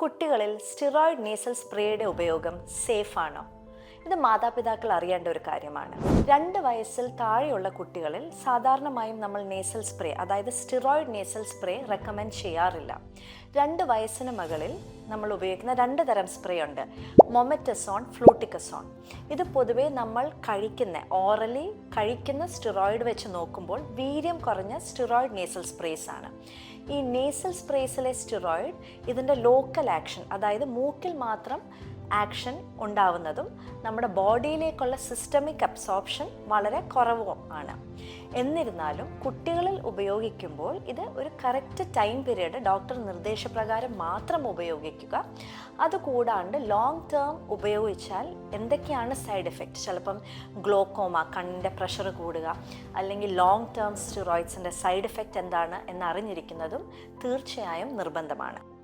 കുട്ടികളിൽ steroid nasal സ്പ്രേയുടെ ഉപയോഗം safe ആണോ? ഇത് മാതാപിതാക്കൾ അറിയേണ്ട ഒരു കാര്യമാണ്. രണ്ട് വയസ്സിൽ താഴെയുള്ള കുട്ടികളിൽ സാധാരണമായും നമ്മൾ നേസൽ സ്പ്രേ അതായത് സ്റ്റിറോയിഡ് നേസൽ സ്പ്രേ റെക്കമെൻഡ് ചെയ്യാറില്ല. രണ്ട് വയസ്സിന് മുകളിൽ നമ്മൾ ഉപയോഗിക്കുന്ന രണ്ട് തരം സ്പ്രേ ഉണ്ട്. മൊമറ്റസോൺ ഫ്ലൂട്ടിക്കസോൺ ഇത് പൊതുവേ നമ്മൾ കഴിക്കുന്ന ഓറലി കഴിക്കുന്ന സ്റ്റിറോയിഡ് വെച്ച് നോക്കുമ്പോൾ വീര്യം കുറഞ്ഞ സ്റ്റിറോയിഡ് നേസൽ സ്പ്രേസ് ആണ്. ഈ നേസൽ സ്പ്രേസിലെ സ്റ്റിറോയിഡ് ഇതിന്റെ ലോക്കൽ ആക്ഷൻ അതായത് മൂക്കിൽ മാത്രം ആക്ഷൻ ഉണ്ടാവുന്നതും നമ്മുടെ ബോഡിയിലേക്കുള്ള സിസ്റ്റമിക് അബ്സോർപ്ഷൻ വളരെ കുറവും ആണ്. എന്നിരുന്നാലും കുട്ടികളിൽ ഉപയോഗിക്കുമ്പോൾ ഇത് ഒരു കറക്റ്റ് ടൈം പീരീഡ് ഡോക്ടർ നിർദ്ദേശപ്രകാരം മാത്രം ഉപയോഗിക്കുക. അതുകൂടാണ്ട് ലോങ് ടേം ഉപയോഗിച്ചാൽ എന്തൊക്കെയാണ് സൈഡ് എഫക്റ്റ് ചിലപ്പം ഗ്ലോക്കോമ കണ്ണിന്റെ പ്രഷർ കൂടുക അല്ലെങ്കിൽ ലോങ് ടേം സ്റ്റിറോയിഡ്സിന്റെ സൈഡ് എഫക്റ്റ് എന്താണ് എന്നറിഞ്ഞിരിക്കുന്നതും തീർച്ചയായും നിർബന്ധമാണ്.